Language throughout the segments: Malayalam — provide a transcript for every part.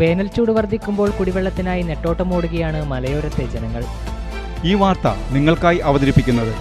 വേനൽ ചൂട് വർദ്ധിക്കുമ്പോൾ കുടിവെള്ളത്തിനായി നെട്ടോട്ടമോടുകയാണ് മലയോരത്തെ ജനങ്ങൾ. ഈ വാർത്ത നിങ്ങൾക്കായി അവതരിപ്പിക്കുന്നത്.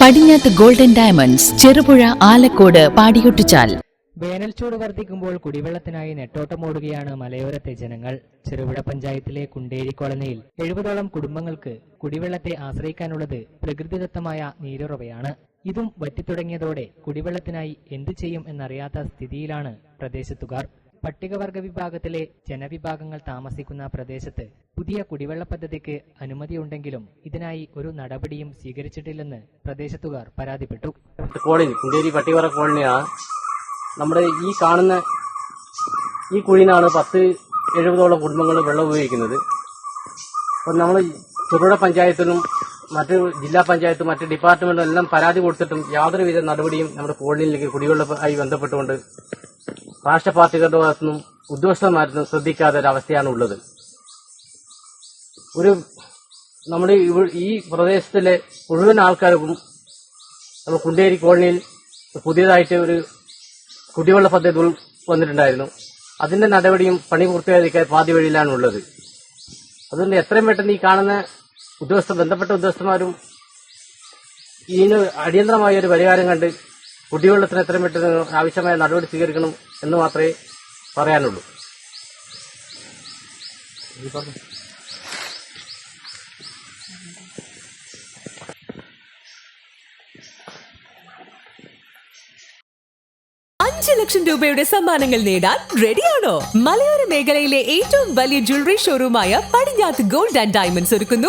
Padinjath golden diamonds Cherupuzha Alakode Padiyottuchal. വേനൽ ചൂട് വർദ്ധിക്കുമ്പോൾ കുടിവെള്ളത്തിനായി നെട്ടോട്ടമോടുകയാണ് മലയോരത്തെ ജനങ്ങൾ. ചെറുപുഴ പഞ്ചായത്തിലെ കുണ്ടേരി കോളനിയിൽ എഴുപതോളം കുടുംബങ്ങൾക്ക് കുടിവെള്ളത്തെ ആശ്രയിക്കാനുള്ളത് പ്രകൃതിദത്തമായ നീരുറവയാണ്. ഇതും വറ്റിത്തുടങ്ങിയതോടെ കുടിവെള്ളത്തിനായി എന്തു ചെയ്യും എന്നറിയാത്ത സ്ഥിതിയിലാണ് പ്രദേശത്തുകാർ. പട്ടികവർഗ വിഭാഗത്തിലെ ജനവിഭാഗങ്ങൾ താമസിക്കുന്ന പ്രദേശത്ത് പുതിയ കുടിവെള്ള പദ്ധതിക്ക് അനുമതിയുണ്ടെങ്കിലും ഇതിനായി ഒരു നടപടിയും സ്വീകരിച്ചിട്ടില്ലെന്ന് പ്രദേശത്തുകാർ പരാതിപ്പെട്ടു. കോളനി കുണ്ടേരി പട്ടികവർഗ കോളനിയാണ് നമ്മുടെ ഈ കാണുന്ന ഈ കുഴിനാണ് പത്ത് എഴുപതോളം കുടുംബങ്ങൾ വെള്ളം ഉപയോഗിക്കുന്നത്. അപ്പം നമ്മൾ ചെറുപുഴ പഞ്ചായത്തിലും മറ്റ് ജില്ലാ പഞ്ചായത്തും മറ്റ് ഡിപ്പാർട്ട്മെന്റും എല്ലാം പരാതി കൊടുത്തിട്ടും യാതൊരുവിധ നടപടിയും നമ്മുടെ കോളനിയിലേക്ക് കുടിവെള്ളമായി ബന്ധപ്പെട്ടുകൊണ്ട് രാഷ്ട്ര പാർട്ടികളുടെ ഭാഗത്തുനിന്നും ഉദ്യോഗസ്ഥന്മാരും ശ്രദ്ധിക്കാത്ത ഒരവസ്ഥയാണ് ഉള്ളത്. ഒരു നമ്മുടെ ഈ പ്രദേശത്തിലെ മുഴുവൻ ആൾക്കാർക്കും നമ്മൾ കുണ്ടേരി കോളനിയിൽ പുതിയതായിട്ട് ഒരു കുടിവെള്ള പദ്ധതി വന്നിട്ടുണ്ടായിരുന്നു. അതിന്റെ നടപടിയും പണി പൂർത്തിയാക്കാൻ പാതി വഴിയിലാണ് ഉള്ളത്. അതുകൊണ്ട് എത്രയും പെട്ടെന്ന് ഈ കാണുന്ന ഉദ്യോഗസ്ഥ ബന്ധപ്പെട്ട ഉദ്യോഗസ്ഥന്മാരും ഇതിന് അടിയന്തരമായ ഒരു പരിഹാരം കണ്ട് കുടിവെള്ളത്തിന് എത്രയും പെട്ടെന്ന് ആവശ്യമായ നടപടി സ്വീകരിക്കണം എന്ന് മാത്രമേ പറയാനുള്ളൂ. ലക്ഷം രൂപയുടെ സമ്മാനങ്ങൾ നേടാൻ റെഡിയാണോ? മലയോര മേഖലയിലെ ഏറ്റവും വലിയ ജ്വല്ലറി ഷോറൂമായ പടിഞ്ഞാത്ത് ഗോൾഡ് ആൻഡ് ഡയമണ്ട്സ് ഒരുക്കുന്നു.